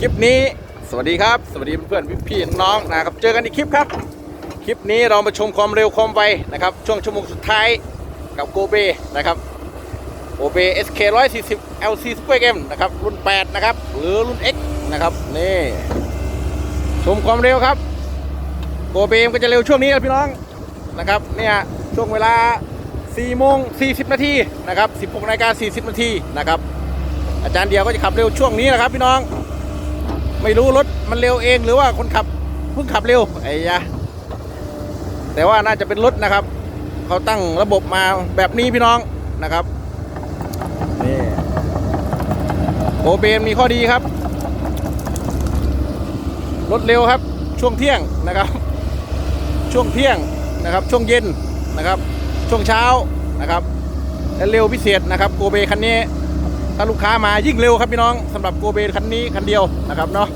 คลิปนี้สวัสดีครับ สวัสดีเพื่อนๆพี่ๆน้องนะครับ เจอกันอีกคลิปครับ คลิปนี้เรามาชมความเร็วความไวนะครับ ช่วงชั่วโมงสุดท้ายกับโกเบนะครับโกเบ SK 140 LC Super Game นะครับ รุ่น 8 นะครับ หรือรุ่น X นะครับ นี่ ชมความเร็วครับโกเบมก็จะเร็วช่วงนี้ครับพี่น้องนะครับเนี่ยช่วงเวลา4โมง40 นาทีนะครับ 16นาฬิกา40 นาทีนะครับอาจารย์เดียวก็จะขับเร็วช่วงนี้นะครับพี่น้อง ไม่รู้รถมันเร็วเองหรือว่าคนขับเพิ่งขับเร็วไอ้ยะแต่ว่าน่าจะเป็นรถนะครับ เขาตั้งระบบมาแบบนี้พี่น้องนะครับนี่โอเบมมีข้อดีครับ รถเร็วครับ ช่วงเที่ยงนะครับ ช่วงเที่ยงนะครับ ช่วงเย็นนะครับ ช่วงเช้านะครับและเร็วพิเศษนะครับโกเบคันนี้ ถ้าลูกค้ามายิ่งเร็วครับพี่น้องสำหรับโกเบคันนี้คันเดียวนะครับเนาะ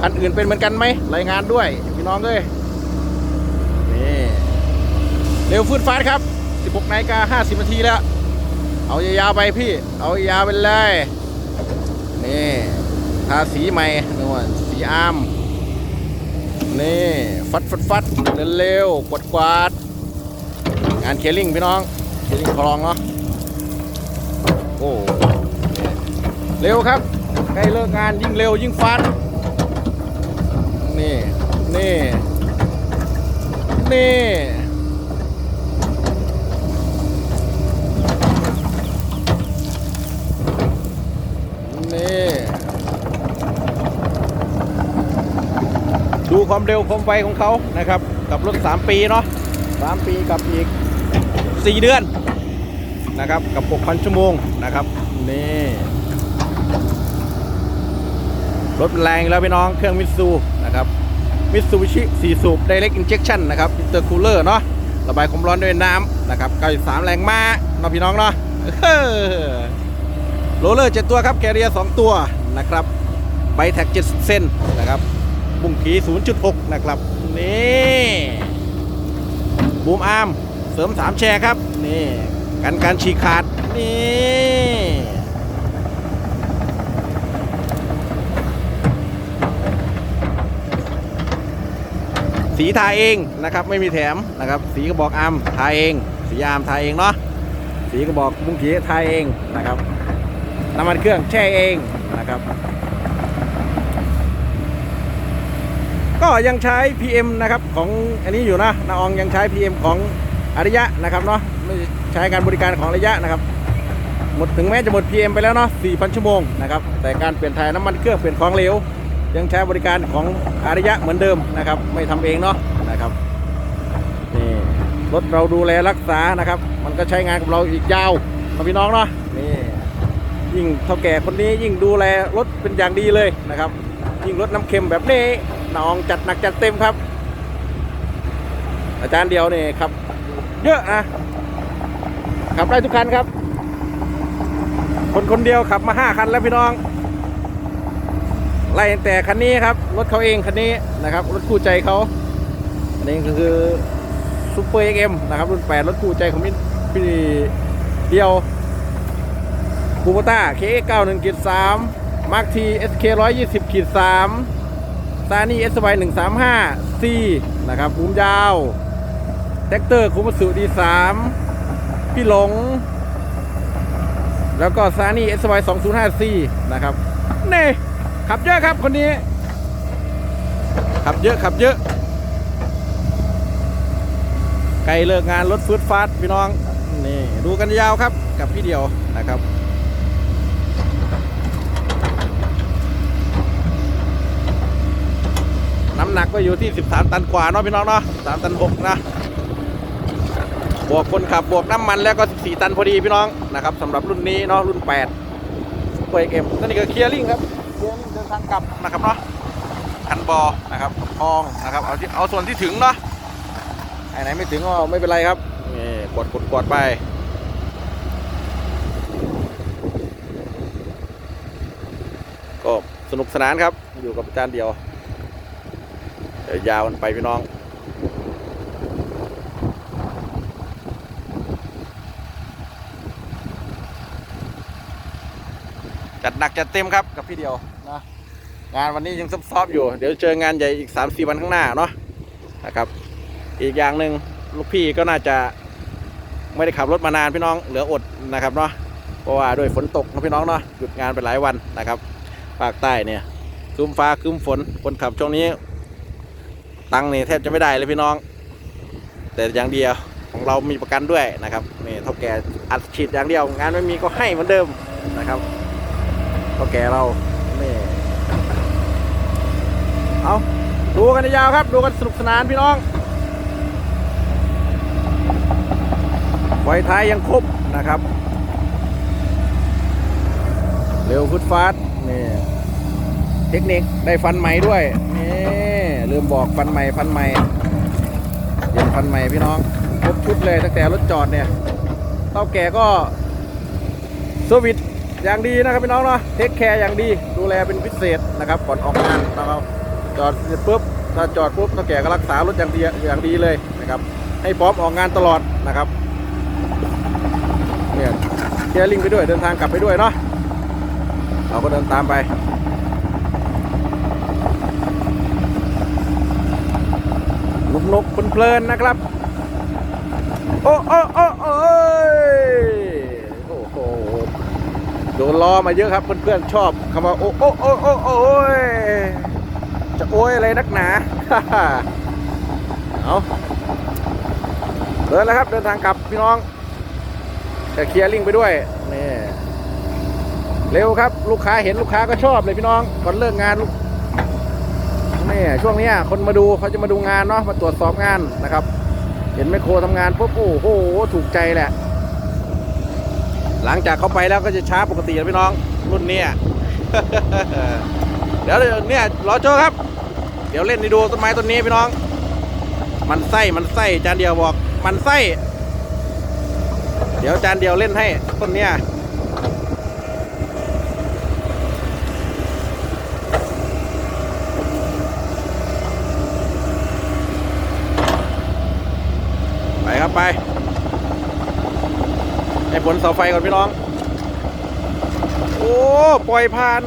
คันอื่นเป็นเหมือนกันไหมรายงานด้วยพี่น้องเลยนี่เร็วฟืดฟาดครับ 16นาฬิกา50นาทีแล้ว เอายาวไปพี่ เอายาวไปเลยนี่ทาสีใหม่นู่นสีอามนี่ฟัดฟัดฟัดเร็วๆกวาดกวาดงานเคลิ่งพี่น้องเคลิ่งคลองเนาะโอ้ เร็วครับใกล้เลิกงานยิ่งเร็วยิ่งฟัน นี่ นี่ นี่ นี่ ดูความเร็วความไวของเขานะครับ กับรถ 3 ปีเนาะ3ปีกับอีก 4 เดือนนะครับ กับ 6,000 ชั่วโมงนะครับ นี่ รถแรงแล้วพี่น้องเครื่องมิตซูนะครับมิตซูบิชิ4สูบ Direct Injection นะครับอินเตอร์คูลเลอร์เนาะระบายความร้อนด้วยน้ำนะครับ93 แรงม้าเนาะพี่น้องเนาะโรลเลอร์ 7 ตัวครับแคเรีย2 ตัวนะครับไบแท็ก 70 เซนนะครับบุ้งขี0.6 นะครับ นี่บูมอาร์มเสริม 3 แชร์ครับ นี่กันการฉีกขาด นี่ สีทาเองนะครับ ไม่มีแถมนะครับ สีกระบอกอามทาเอง สีอามทาเองเนาะสีกระบอกมุ้งขีทาเองนะครับน้ำมันเครื่องแช่เองนะครับ ก็ยังใช้ PM นะครับของอันนี้อยู่นะนาอองยังใช้ PM ของอริยะนะครับเนาะไม่ใช้การบริการของอริยะนะครับหมดถึงแม้จะหมด PM ไปแล้วเนาะ4,000 ชั่วโมงนะครับแต่การเปลี่ยนถ่ายน้ำมันเครื่องเปลี่ยนของเหลว ยังใช้บริการของอารยะเหมือนเดิมนะครับ ไม่ทำเองเนาะนะครับนี่รถเราดูแลรักษานะครับ มันก็ใช้งานกับเราอีกยาวนะพี่น้องเนาะนี่ยิ่งเท่าแก่คนนี้ยิ่งดูแลรถเป็นอย่างดีเลยนะครับ ยิ่งรถน้ำเค็มแบบนี้น้องจัดหนักจัดเต็มครับ อาจารย์เดียวนี่ครับ เยอะนะขับได้ทุกคันครับ คนคนเดียวขับมาห้าคันแล้วพี่น้อง ไล่แต่คันนี้ครับ รถเขาเองคันนี้นะครับ รถคู่ใจเขาอันนี้ก็คือซูเปอร์เอ็กเอมนะครับรุ่น8รถคู่ใจของพี่พี่เดียวคูโบต้าเคเก้าหนึ่งกีดสามมาร์คทีเอสเคร้อยยี่สิบขีดสามซานี่เอสไวหนึ่งสามห้าซีนะครับภูมิยาวแท็กเตอร์คูมัสุดีสามพี่หลง แล้วก็ซานี่เอสไวสองศูนย์ห้าซีนะครับ นี่ ขับเยอะครับคนนี้ ขับเยอะขับเยอะไกลเลิกงานรถฟืดฟาดพี่น้องนี่ดูกันยาวครับกับพี่เดียวนะครับน้ำหนักก็อยู่ที่ 13 ตันกว่าเนาะพี่น้องเนาะ3ตัน 6 นะ บวกคนขับบวกน้ำมันแล้วก็ 14 ตันพอดีพี่น้องนะครับสำหรับรุ่นนี้เนาะรุ่น8เปิดเกมนั่นนี่ก็เคลียร์ลิงครับ เคลียร์ลิงเดินทางกลับนะครับเนาะคันบอนะครับคลองนะครับเอาที่เอาส่วนที่ถึงเนาะไอ้ไหนไม่ถึงก็ไม่เป็นไรครับนี่กดกดกดไปก็สนุกสนานครับอยู่กับอาจารย์เดียวเดี๋ยวยาวกันไปพี่น้อง จัดหนักจัดเต็มครับกับพี่เดียวนะงานวันนี้ยังซอฟๆอยู่ เดี๋ยวเจองานใหญ่อีก3าสี่วันข้างหน้าเนาะนะครับ อีกอย่างหนึ่งลูกพี่ก็น่าจะไม่ได้ขับรถมานานพี่น้องเหลืออดนะครับเนาะเพราะว่าด้วยฝนตกนะพี่น้องเนาะหยุดงานไปหลายวันนะครับภาคใต้เนี่ยครึมฟ้าครึมฝนคนขับช่วงนี้ ตังค์นี่แทบจะไม่ได้เลยพี่น้อง แต่อย่างเดียวของเรามีประกันด้วยนะครับนี่เท่าแก่อัดฉีดอย่างเดียว งานไม่มีก็ให้เหมือนเดิมนะครับ เท่าแก่เรานี่เอาดูกันยาวครับ ดูกันสนุกสนานพี่น้องไฟท้ายยังครบนะครับ เร็วฟุดฟาสนี่เทคนิคได้ฟันใหม่ด้วยนี่ลืมบอกฟันใหม่ฟันใหม่เย็นฟันใหม่พี่น้องครบชุดเลยตั้งแต่รถจอดเนี่ยเต้าแก่ก็เซวิส อย่างดีนะครับพี่น้องเนาะเทคแคร์อย่างดีดูแลเป็นพิเศษนะครับก่อนออกงานนะครับจอดเสร็จปุ๊บถ้าจอดปุ๊บเต้าแก่ก็รักษารถอย่างดีอย่างดีเลยนะครับให้พร้อมออกงานตลอดนะครับเนี่ยเคลียร์ลิงไปด้วยเดินทางกลับไปด้วยเนาะเราก็เดินตามไปนุกนเพลินๆนะครับ โอ้โอ้โอ้โอ้ยโอ้โห โดนล้อมาเยอะครับเพื่อนๆชอบคำว่าโอ้โอ้โอ้โอ้โอ้ยจะโอ้ยอะไรนักหนา เอาเดินแล้วครับเดินทางกลับพี่น้องจะเคลียร์ลิงไปด้วยนี่เร็วครับ ลูกค้าเห็นลูกค้าก็ชอบเลยพี่น้องก่อนเลิกงานลูกนี่ช่วงนี้คนมาดูเขาจะมาดูงานเนาะมาตรวจสอบงานนะครับ เห็นแมคโครทำงานปุ๊บโอ้โหถูกใจแหละ หลังจากเขาไปแล้วก็จะช้าปกตินะพี่น้องรุ่นเนี้ยเดี๋ยวเนี่ยรอโจครับ เดี๋ยวเล่นให้ดูต้นไม้ต้นนี้พี่น้อง มันไส้มันไส้จานเดียวบอก มันไส้ เดี๋ยวจานเดียวเล่นให้ต้นเนี้ยไปครับไป ให้ผลเสาไฟก่อนพี่น้อง โอ้ ปล่อยผ่าน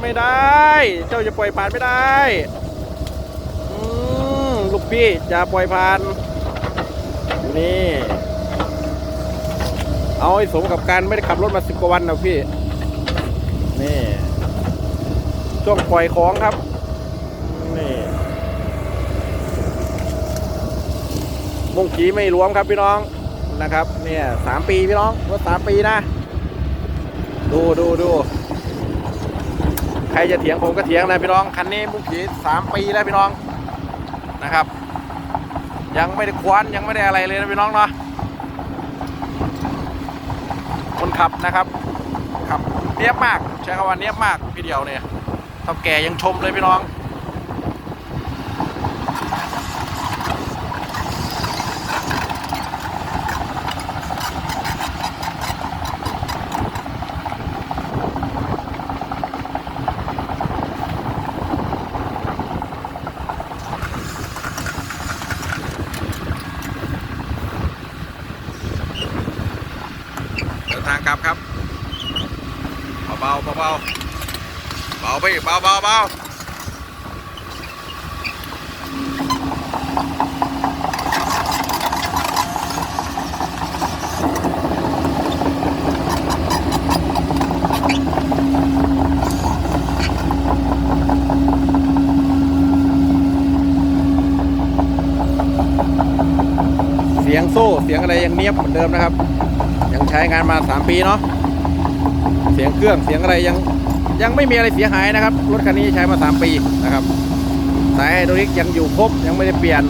ไม่ได้ เจ้าจะปล่อยผ่านไม่ได้อืมลูกพี่จะปล่อยผ่าน นี่ เอาให้สมกับการไม่ได้ขับรถมาสิบกว่าวันนะพี่ นี่ ช่วงปล่อยของครับ นี่มุงกีไม่รวมครับพี่น้อง นะครับเนี่ยสามปีพี่น้องรถสามปีนะ ดูดูดูใครจะเถียงผมก็เถียงนะพี่น้องคันนี้มุงกีสามปีแล้วพี่น้องนะครับ ยังไม่ได้ควนยังไม่ได้อะไรเลยนะพี่น้องเนาะคนขับนะครับขับเนียบมากใช้คำว่าเนียบมากพี่เดียวเนี่ยเท่าแก่ยังชมเลยพี่น้อง เดินทางกลับครับ เบาๆเบาๆเบา เบาเบาเบาเสียงโซ่เสียงอะไรยังเนียบเหมือนเดิมนะครับ ยังใช้งานมา 3 ปีเนาะเสียงเครื่องเสียงอะไรยัง ยังไม่มีอะไรเสียหายนะครับ รถคันนี้ใช้มา 3 ปีนะครับ สายไฮดรอลิกยังอยู่ครบยังไม่ได้เปลี่ยน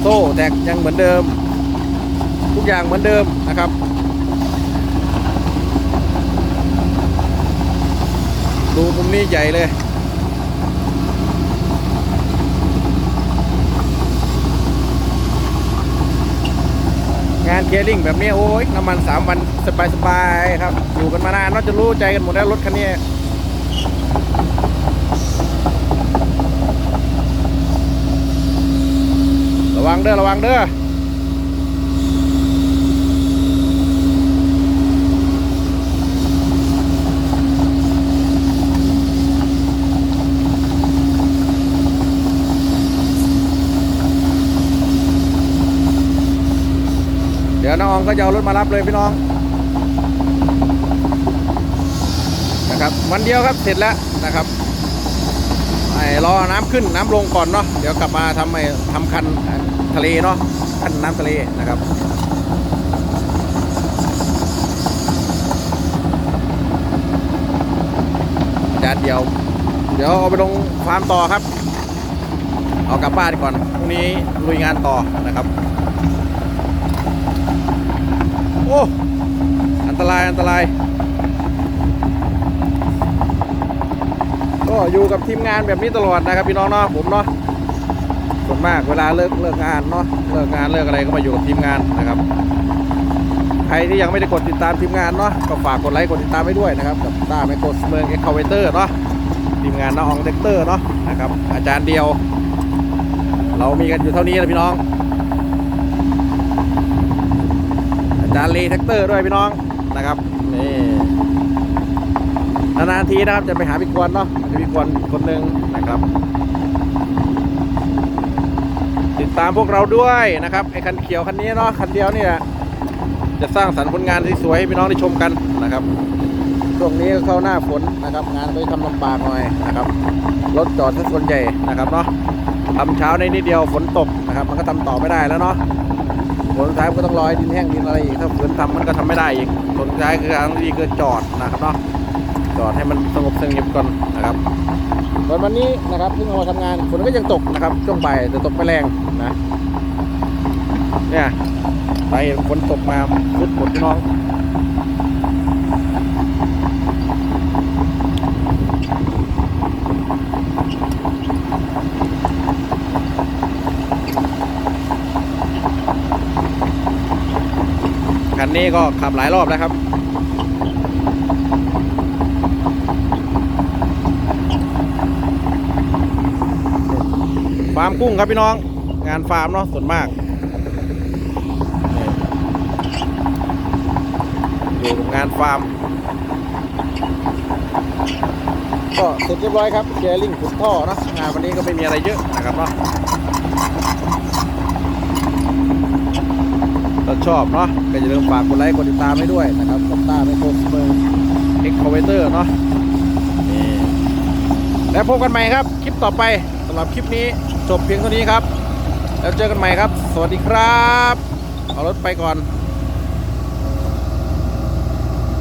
โซ่แตกยังเหมือนเดิม ทุกอย่างเหมือนเดิมนะครับดูมุมนี้ใหญ่เลย เกียร์ลิงแบบนี้โอ้ยน้ำมัน3วันสบายๆครับ อยู่กันมานานน่าจะรู้ใจกันหมดแล้วรถคันนี้ระวังเด้อระวังเด้อ เดี๋ยวน้องอองก็จะเอารถมารับเลยพี่น้องนะครับวันเดียวครับเสร็จแล้วนะครับไอ้รอน้ำขึ้นน้ำลงก่อนเนาะเดี๋ยวกลับมาทำไอ้ทำคันทะเลเนาะคันน้ำทะเลนะครับจานเดียว เดี๋ยวเอาไปลงฟาร์มต่อครับ เอากลับบ้านก่อนพรุ่งนี้ลุยงานต่อนะครับ โอ้อันตรายอันตราย ก็อยู่กับทีมงานแบบนี้ตลอดนะครับพี่น้องเนาะผมเนาะส่วนมากเวลาเลิกเลิกงานเนาะเลิกงานเลิกอะไรก็มาอยู่กับทีมงานนะครับ ใครที่ยังไม่ได้กดติดตามทีมงานเนาะก็ฝากกดไลค์กดติดตามไว้ด้วยนะครับกับต้าไมโครเมืองเอ็กคาเวเตอร์เนาะทีมงานน้องอองเด็กเตอร์เนาะนะครับอาจารย์เดียว เรามีกันอยู่เท่านี้นะพี่น้อง อา จารย์เลแท็กเตอร์ด้วยพี่น้องนะครับนี่นานๆทีนะครับจะไปหาพี่กวนเนาะจะพี่กวนคนหนึ่งนะครับ ติดตามพวกเราด้วยนะครับไอ้คันเขียวคันนี้เนาะคันเดียวเนี่ยจะสร้างสรรค์ผลงานที่สวยให้พี่น้องได้ชมกันนะครับช่วงนี้ก็เข้าหน้าฝนนะครับ งานก็ทำลำบากหน่อยนะครับรถจอดทั้งส่วนใหญ่นะครับเนาะทำเช้าในนิดเดียวฝนตกนะครับ มันก็ทำต่อไม่ได้แล้วเนาะ ผลสุดท้ายก็ต้องรอให้ดินแห้งดินอะไรอีกถ้าฝืนทำมันก็ทำไม่ได้อีกผลสุดท้ายคือทางที่ดีคือจอดนะครับเนาะจอดให้มันสงบสงบก่อนนะครับส่วนวันนี้นะครับเพิ่งเรามาทำงานฝนก็ยังตกนะครับช่วงบ่ายแต่ตกไม่แรงนะเนี่ยไปฝนตกมาฟุดฝนพี่น้อง คันนี้ก็ขับหลายรอบแล้วครับฟาร์มกุ้งครับพี่น้อง งานฟาร์มเนาะส่วนมากอยู่งานฟาร์ม ก็เสร็จเรียบร้อยครับเชียร์ลิงขุดท่อเนาะงานวันนี้ก็ไม่มีอะไรเยอะนะครับเนาะ ถ้าชอบเนาะก็อย่าลืมฝากกดไลค์กดติดตามให้ด้วยนะครับกับต้าไมโครเปอร์เอ็กคอเวเตอร์เนาะแล้วพบกันใหม่ครับ คลิปต่อไปสำหรับคลิปนี้จบเพียงเท่านี้ครับ แล้วเจอกันใหม่ครับ สวัสดีครับ เอารถไปก่อน